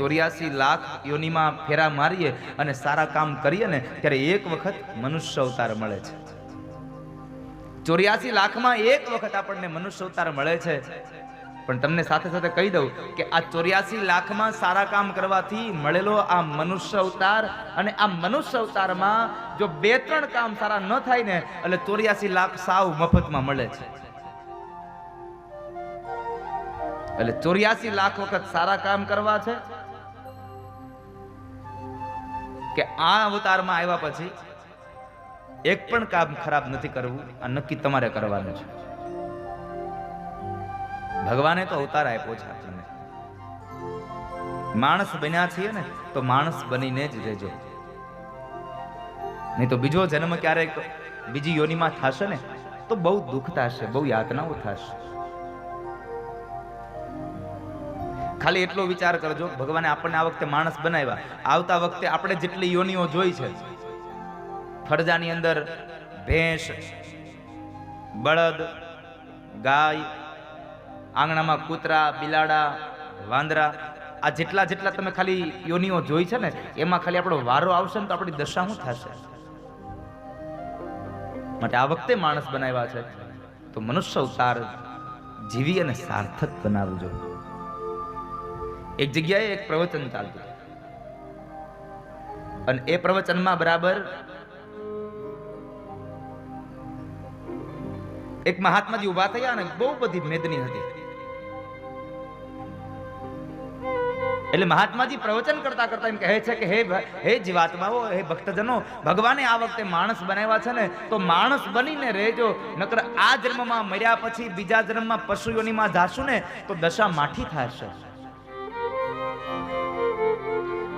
ચોર્યાસી લાખ યોનીમાં ફેરા મારીએ અને સારા કામ કરીએ ને, ત્યારે એક વખત મનુષ્ય અવતાર મળે છે. ચોર્યાસી લાખમાં એક વખત આપણને મનુષ્ય અવતાર મળે છે. પણ તમને સાથે સાથે કહી દઉં કે આ ચોર્યાસી લાખમાં સારા કામ કરવાથી મળેલો આ મનુષ્ય અવતાર અને આ મનુષ્ય અવતારમાં જો બે ત્રણ કામ સારા ન થાય ને, એટલે ચોર્યાસી લાખ સાવ મફતમાં મળે છે. એટલે ચોર્યાસી લાખ વખત સારા કામ કરવા છે. કે આ અવતારમાં આવ્યા પછી એક પણ કામ ખરાબ નથી કરવું, આ નક્કી તમારે કરવાનું છે. ભગવાને તો અવતાર આપ્યો છે આપણને. માણસ બન્યા છીએ ને, તો માણસ બનીને જ રહેજો. નહીં તો બીજો જન્મ ક્યારેક બીજી યોનિમાં થશે ને, તો બહુ દુઃખ થશે, બહુ યાતનાઓ થશે. ખાલી એટલો વિચાર કરજો, ભગવાને આપણને આ વખતે માણસ બનાવ્યા. આવતા વખતે આપણે જેટલી યોનિઓ જોઈ છે, ફરજાની અંદર ભેંસ, બળદ, ગાય, આંગણામાં કૂતરા, બિલાડા, વાંદરા, આ જેટલા જેટલા તમે ખાલી યોનિઓ જોઈ છે ને, એમાં ખાલી આપણો વારો આવશે ને તો આપણી દશા શું થશે? માટે આ વખતે માણસ બનાવ્યા છે, તો મનુષ્ય અવતાર જીવી અને સાર્થક બનાવજો. એક જગ્યાએ એક પ્રવચન ચાલતું. અને એ પ્રવચનમાં બરાબર એક મહાત્માજી ઊભા થયા અને બહુ બધી મેદની હતી. એટલે મહાત્માજી પ્રવચન કરતા કરતા એમ કહે છે કે હે હે જીવાત્માઓ, હે ભક્તજનો, ભગવાને આ વખતે માણસ બનાવ્યા છે ને, તો માણસ બનીને રહેજો. નકર આ જન્મમાં મર્યા પછી બીજા જન્મમાં પશુઓની માં જાશું ને, તો દશા માઠી થશે.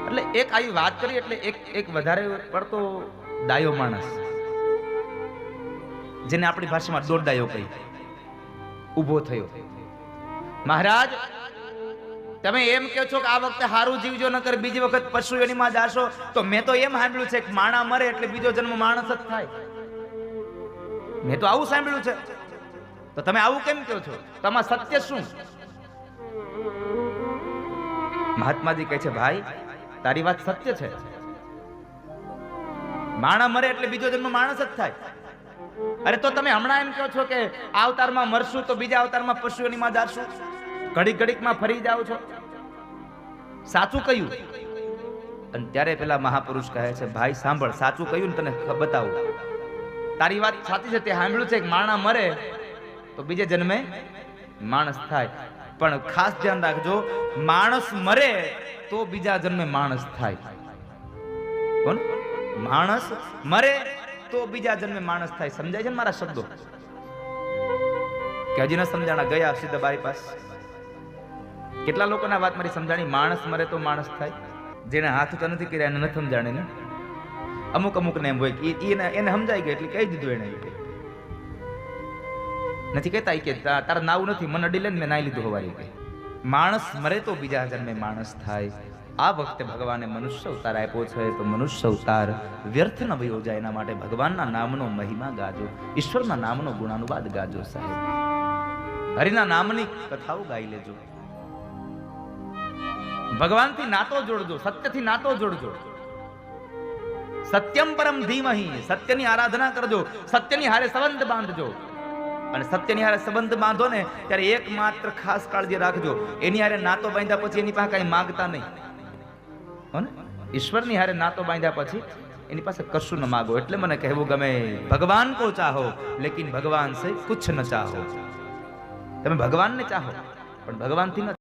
એટલે એક આવી વાત કરી એટલે એક એક વધારે પડતો ડાયો માણસ. જેને આપણી ભાષામાં દોડડાયો કહી. ઊભો થયો. મહારાજ, તમે એમ કહો છો કે આ વખતે સારું જીવજો, નકર બીજી વખત પશુ યોનિમાં જાશો. તો મેં તો એમ સાંભળ્યું છે કે માણા મરે એટલે બીજો જન્મ માણસ જ થાય. મેં તો આવું સાંભળ્યું છે. તો તમે આવું કેમ કહો છો? તમાર સત્ય શું? મહાત્માજી કહે છે, ભાઈ તારી વાત સત્ય છે. માણા મરે એટલે બીજો જન્મ માણસ જ થાય. અરે તો તમે હમણાં એમ કહો છો કે અવતારમાં મરશું તો બીજા અવતારમાં પશુઓનીમાં જાશું ઘડીક ઘડીકમાં ફરી જાઓ છો? સાચું કયું અને ત્યારે પેલા મહાપુરુષ કહે છે, ભાઈ, સાંભળ, સાચું કયું ને તને બતાવું. તારી વાત સાચી છે, તે સાંભળ્યું છે કે માણા મરે તો બીજે જન્મે માણસ થાય. પણ ખાસ ધ્યાન રાખજો, માણસ મરે તો બીજા જન્મે માણસ થાય. કોણ માણસ મરે તો બીજા જન્મે માણસ થાય. સમજાય છે ને મારા શબ્દો? કે હજી ન સમજાણા, ગયા સીધા બારી પાસ કેટલા લોકોના વાત મારી સમજાણી? માણસ મરે તો માણસ થાય. જેને હાથ ઉચા નથી કર્યા એને નથી સમજાણે ને? અમુક અમુક ને એમ હોય એને એને સમજાઈ ગયું એટલે કહી દીધું એને. નથી કહેતા કે તારા નાવું નથી, મને અડી લઈને મેં નાઈ લીધું હવારી કે. માણસ મરે તો બીજા જન્મે માણસ થાય. આ વખતે ભગવાને મનુષ્ય અવતાર આપ્યો છે તો મનુષ્ય અવતાર વ્યર્થ ન ભયો જાય, એના માટે ભગવાનના નામનો મહિમા ગાજો, ઈશ્વરના નામનો ગુણાનુવાદ ગાજો સાહેબ. હરિના નામની કથાઓ ગાઈ લેજો. ભગવાનથી નાતો જોડજો, સત્યથી નાતો જોડજો. સત્યમ પરમ ધીમહી, સત્યની આરાધના કરજો, સત્યની હારે સંબંધ બાંધજો. અને સત્યની હારે સંબંધ બાંધો ને, ત્યારે એકમાત્ર ખાસ કાળજી રાખજો. એની હારે નાતો બાંધ્યા પછી એની પાસે કઈ માંગતા નહીં. હો ને? ઈશ્વરની હારે નાતો બાંધ્યા પછી એની પાસે કશું ન માગો. એટલે મને કહેવું ગમે, ભગવાન કો ચાહો, લેકિન ભગવાન સે કુછ ન ચાહો. તમે ભગવાનને ચાહો, પણ ભગવાનથી ન